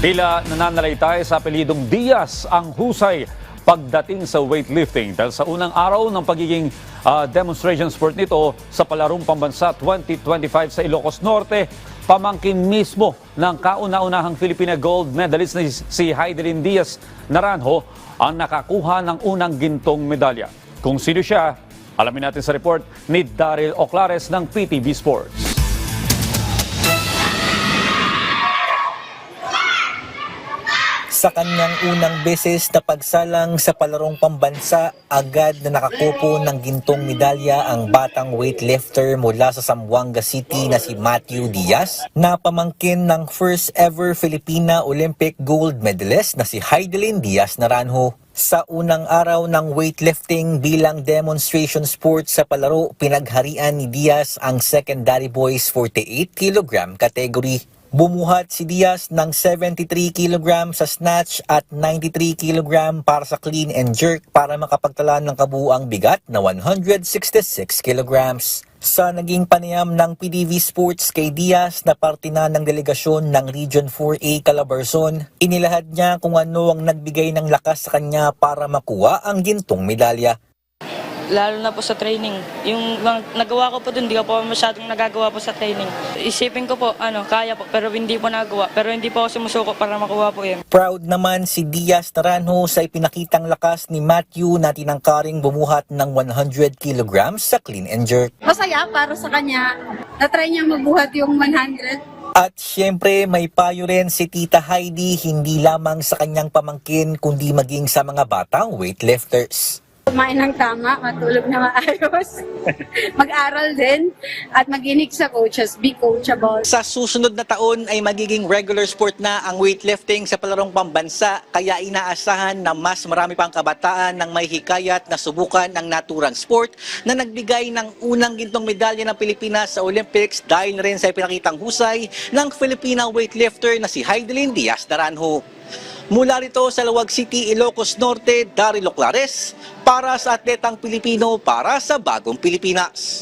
Tila nananalaytay sa apelidong Diaz ang husay pagdating sa weightlifting dahil sa unang araw ng pagiging ah, demonstration sport nito sa Palarong Pambansa 2025 sa Ilocos Norte, pamangkin mismo ng kauna-unahang Filipina gold medalist na si Heidelin Diaz Naranjo ang nakakuha ng unang gintong medalya. Kung sino siya, alamin natin sa report ni Daryl Oclares ng PTV Sports. Sa kanyang unang beses na pagsalang sa palarong pambansa, agad na nakakupo ng gintong medalya ang batang weightlifter mula sa Zamboanga City na si Matthew Diaz, na pamangkin ng first ever Filipina Olympic gold medalist na si Heidelin Diaz Naranjo. Sa unang araw ng weightlifting bilang demonstration sport sa palaro, pinagharian ni Diaz ang secondary boys 48 kg category. Bumuhat si Diaz ng 73 kg sa snatch at 93 kg para sa clean and jerk para makapagtala ng kabuuang bigat na 166 kg. Sa naging panayam ng PDV Sports kay Diaz na parte na ng delegasyon ng Region 4A Calabarzon, inilahad niya kung ano ang nagbigay ng lakas sa kanya para makuha ang gintong medalya. Lalo na po sa training. Yung nagawa ko po dun, hindi ko po masyadong nagagawa po sa training. Isipin ko po, ano, kaya po, pero hindi po nagawa. Pero hindi po ako sumusuko para makuha po yun. Proud naman si Diaz Naranjo sa ipinakitang lakas ni Matthew na tinangkaring bumuhat ng 100 kg sa clean and jerk. masaya para sa kanya. Na-try niya mabuhat yung 100. At syempre may payo rin si Tita Heidi hindi lamang sa kanyang pamangkin kundi maging sa mga batang weightlifters. Kumain ng tama, matulog na maayos. Mag-aral din at maginig sa coaches. Be coachable. Sa susunod na taon ay magiging regular sport na ang weightlifting sa palarong pambansa kaya inaasahan na mas marami pang kabataan ng may hikayat na subukan ang naturang sport na nagbigay ng unang gintong medalya ng Pilipinas sa Olympics dahil na rin sa pinakitang husay ng Filipina weightlifter na si Heidelin Diaz Naranjo. Mula rito sa Lawag City, Ilocos Norte, Daryl Oclares, para sa atletang Pilipino para sa bagong Pilipinas.